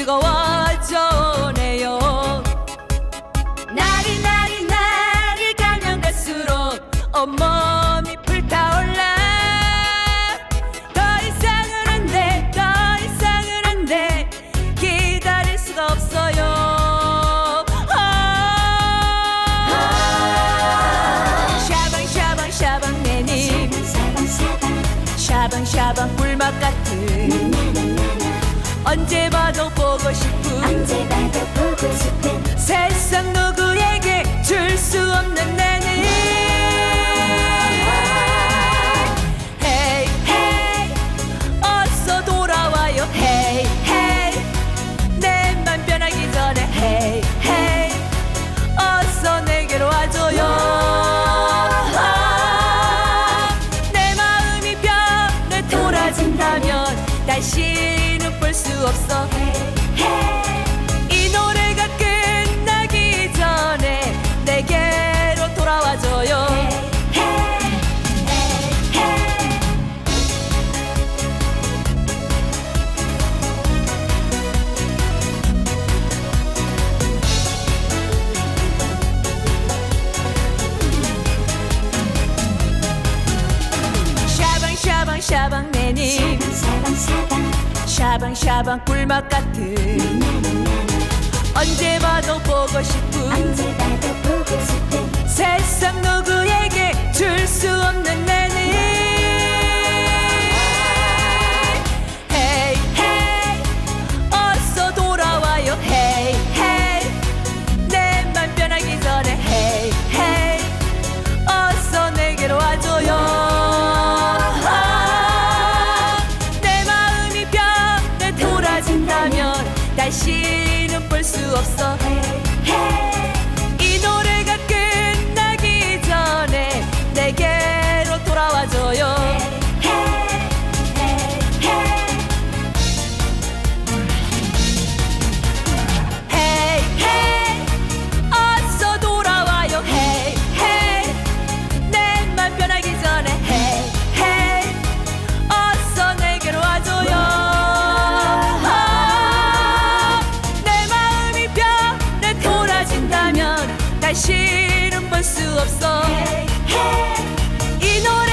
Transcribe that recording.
뜨거워져네요. 날이 날이 날이 가면 갈수록 온몸이 불타올라. 더 이상은 안돼 더 이상은 안돼. 기다릴 수가 없어요. 샤방 샤방 샤방 내니 샤방 샤방 꿀맛 같은. 언제 봐도 보고 싶은 언제 봐도 보고 싶은 세상 누구에게 줄 수 없는 나는 Hey hey 어서 돌아와요. Hey hey 내맘 변하기 전에. Hey hey 어서 내게로 와줘요. 내 마음이 변해 돌아진다면 수 없어. 이 노래가 끝나기 전에 내게로 돌아와줘요. 샤방샤방 샤방 샤방 샤방 샤방 샤방 꿀맛 같은 언제 봐도 보고 싶은 언제 봐도 보고 싶은 세상 누구에게 줄 수 없는 다시는 볼 수 없어 her şiirin basılsa hey, hey. İnor